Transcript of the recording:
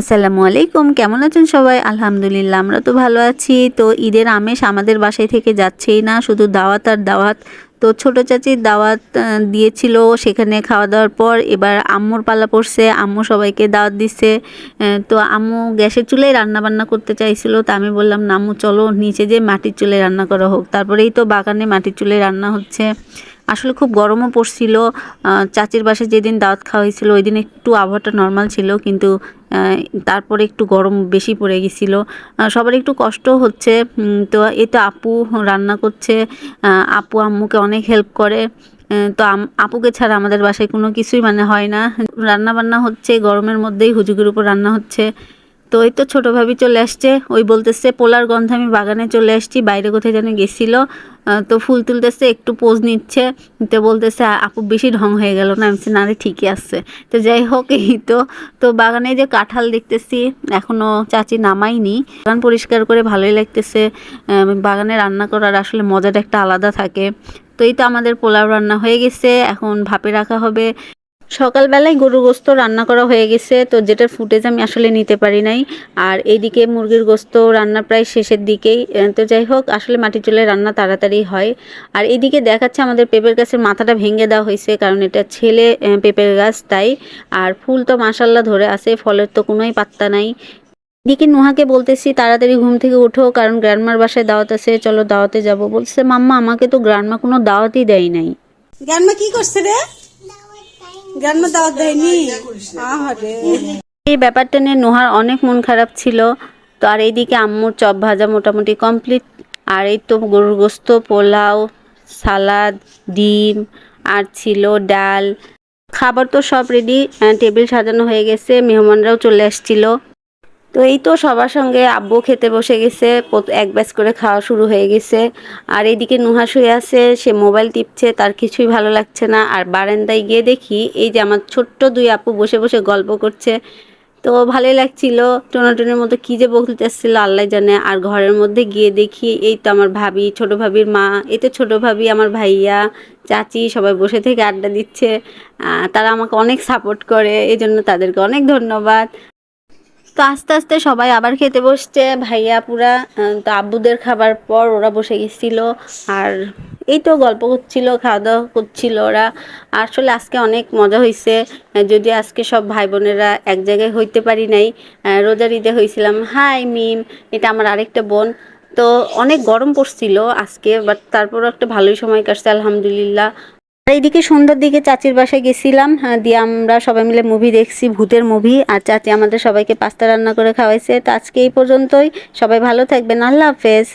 আসসালামু আলাইকুম, কেমন আছেন সবাই? আলহামদুলিল্লাহ, আমরা তো ভালো আছি। তো ঈদের আমেজ আমাদের বাসায় থেকে যাচ্ছেই না, শুধু দাওয়াত আর দাওয়াত। তো ছোট চাচির দাওয়াত দিয়েছিল, সেখানে খাওয়া দাওয়ার পর এবার আম্মুর পালা পড়ছে, আম্মু সবাইকে দাওয়াত দিচ্ছে। তো আম্মু গ্যাসের চুলায় রান্না বান্না করতে চাইছিল, তা আমি বললাম, না, আম্মু, চলো নিচে যে মাটির চুলে রান্না করা হোক। তারপরেই তো বাগানে মাটির চুলে রান্না হচ্ছে। আসলে খুব গরমও পড়ছিল। চাচির বাসায় যেদিন দাওয়াত খাওয়া হয়েছিল, ওই দিন একটু আবহাওয়াটা নর্মাল ছিল, কিন্তু তারপরে একটু গরম বেশি পড়ে গেছিল। সবার একটু কষ্ট হচ্ছে। তো তো আপু রান্না করছে। আপু আম্মুকে অনেক হেল্প করে। তো আপুকে ছাড়া আমাদের বাসায় কোনো কিছুই মানে হয় না। রান্না বান্না হচ্ছে, গরমের মধ্যেই হুজুগের উপর রান্না হচ্ছে। তো এই তো ছোটো ভাবি চলে আসছে। ওই বলতেছে, পোলার গন্ধে আমি বাগানে চলে আসছি, বাইরে কোথায় যেন গেছিল। তো ফুল তুলতেছে, একটু পোজ নিচ্ছে। তো বলতেছে, আপু, বেশি ঢং হয়ে গেল না? আমি না রে, ঠিকই আছে। তো যাই হোক, এই তো। তো বাগানে যে কাঁঠাল দেখতেছি এখনও চাচি নামাইনি বাগান পরিষ্কার করে ভালোই লাগতেছে। বাগানে রান্না করার আসলে মজাটা একটা আলাদা থাকে। তো এই তো আমাদের পোলাও রান্না হয়ে গেছে। এখন ভাপে রাখা হবে। সকালবেলায় গরুর গোস্ত রান্না করা হয়ে গেছে, তো যেটার ফুটেজ আমি আসলে নিতে পারি নাই। আর এইদিকে মুরগির গোস্ত রান্না প্রায় শেষের দিকেই তো যাই হোক, আসলে মাটির চুলে রান্না তাড়াতাড়ি হয়। আর এদিকে দেখাচ্ছে আমাদের পেঁপের গাছের মাথাটা ভেঙে দেওয়া হয়েছে, কারণ এটা ছেলে পেঁপের গাছ, তাই। আর ফুল তো মাসাল্লাহ ধরে আছে, ফলের তো কোনোই পাত্তা নাই। এদিকে নুহাকে বলতেছি, তাড়াতাড়ি ঘুম থেকে উঠো কারণ গ্র্যান্ডমার বাসায় দাওয়াত আছে, চলো দাওয়াতে যাব। বলছে মাম্মা, আমাকে তো গ্র্যান্ডমা কোনো দাওয়াতই দেয় নাই। গ্রান্মা কি করছে রে? গ্রান্মা দাওয়াত দেয়নি? আহারে এই ব্যাপারটা নিয়ে নোহার অনেক মন খারাপ ছিল। তো আর এইদিকে আম্মুর চপ ভাজা মোটামুটি কমপ্লিট। আর এই তো গরুর গোস্ত পোলাও সালাদ ডিম আর ছিল ডাল। খাবার তো সব রেডি টেবিল সাজানো হয়ে গেছে মেহমানরাও চলে আসছিল। তো এই তো সবার সঙ্গে আব্বু খেতে বসে গেছে এক ব্যাচ করে খাওয়া শুরু হয়ে গেছে। আর এইদিকে নুহা শুয়ে আছে, সে মোবাইল টিপছে, তার কিছুই ভালো লাগছে না। আর বারান্দায় গিয়ে দেখি, এই যে আমার ছোট্ট দুই আপু বসে বসে গল্প করছে। তো ভালোই লাগছিল, টোনাটনের মতো কী যে বলতেছিল আল্লাহ জানে। আর ঘরের মধ্যে গিয়ে দেখি, এই তো আমার ভাবি, ছোট ভাবির মা, এই তো ছোটো ভাবি, আমার ভাইয়া, চাচি সবাই বসে থেকে আড্ডা দিচ্ছে। তারা আমাকে অনেক সাপোর্ট করে এই জন্য তাদেরকে অনেক ধন্যবাদ। তো আস্তে আস্তে সবাই আবার খেতে বসছে। ভাইয়া পুরা তো আব্বুদের খাবার পর ওরা বসে গেছিল। আর এই তো গল্প করছিল, খাওয়া দাওয়া করছিল ওরা। আসলে আজকে অনেক মজা হয়েছে যদি আজকে সব ভাই বোনেরা এক জায়গায় হইতে পারি নাই। রোজার ঈদে হয়েছিলাম হাই, মিম, এটা আমার আরেকটা বোন। তো অনেক গরম পড়ছিল আজকে বাট তারপরও একটা ভালোই সময় কাটছে, আলহামদুলিল্লাহ। এইদিকে সন্ধ্যার দিকে চাচির বাসায় গেছিলাম দিয়ে আমরা সবাই মিলে মুভি দেখছি, ভূতের মুভি আর চাচি আমাদের সবাইকে পাস্তা রান্না করে খাওয়াইছে। তো আজকে এই পর্যন্তই। সবাই ভালো থাকবেন। আল্লাহ হাফেজ।